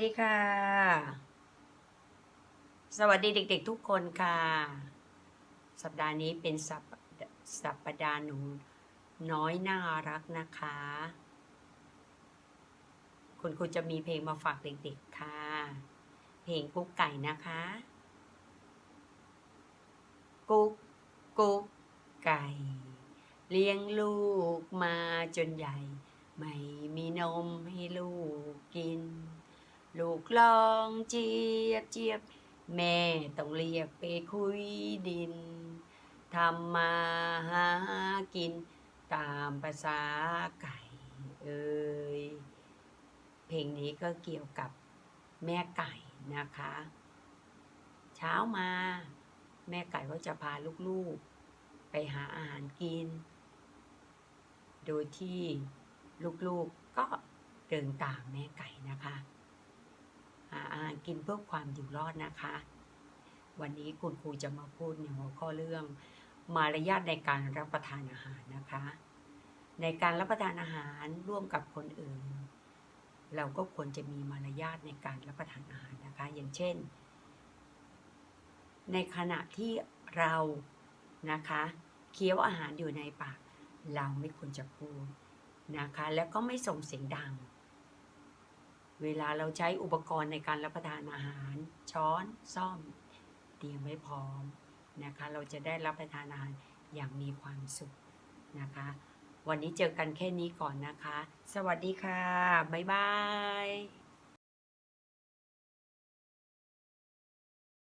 ดีค่ะ สวัสดีเด็ก ๆ ทุกคนค่ะ สัปดาห์นี้เป็นสัปสัปดาห์หนูน้อยน่ารักนะคะ คุณครูจะมีเพลงมาฝากเด็ก ๆ ค่ะ เพลงกุ๊กไก่นะคะ กุ๊กกุ๊กไก่ เลี้ยงลูกมาจนใหญ่ ไม่มีนมให้ลูกกิน ลูกลองเจี๊ยบเจี๊ยบ แม่ต้องเรียกไปคุยดินทำมาหากินตามภาษาไก่เอ้ยเพลงนี้ก็เกี่ยวกับแม่ไก่นะคะ เช้ามา แม่ไก่ก็จะพาลูกๆ ไปหาอาหารกิน โดยที่ลูกๆก็เดินตามแม่ไก่นะคะ หาอาหารกินเพื่อความอยู่รอดนะคะ วันนี้คุณครูจะมาพูดในหัวข้อเรื่อง มารยาทในการรับประทานอาหารนะคะ ในการรับประทานอาหารร่วมกับคนอื่น เราก็ควรจะมีมารยาทในการรับประทานอาหารนะคะ อย่างเช่น ในขณะที่เรานะคะเคี้ยวอาหารอยู่ในปาก เราไม่ควรจะพูดนะคะ แล้วก็ไม่ส่งเสียงดัง เวลาเราใช้อุปกรณ์ในการรับประทานอาหาร ช้อนซ่อม เตรียมไว้พร้อมนะคะ เราจะได้รับประทานอาหารอย่างมีความสุขนะคะ วันนี้เจอกันแค่นี้ก่อนนะคะ สวัสดีค่ะ บ๊ายบาย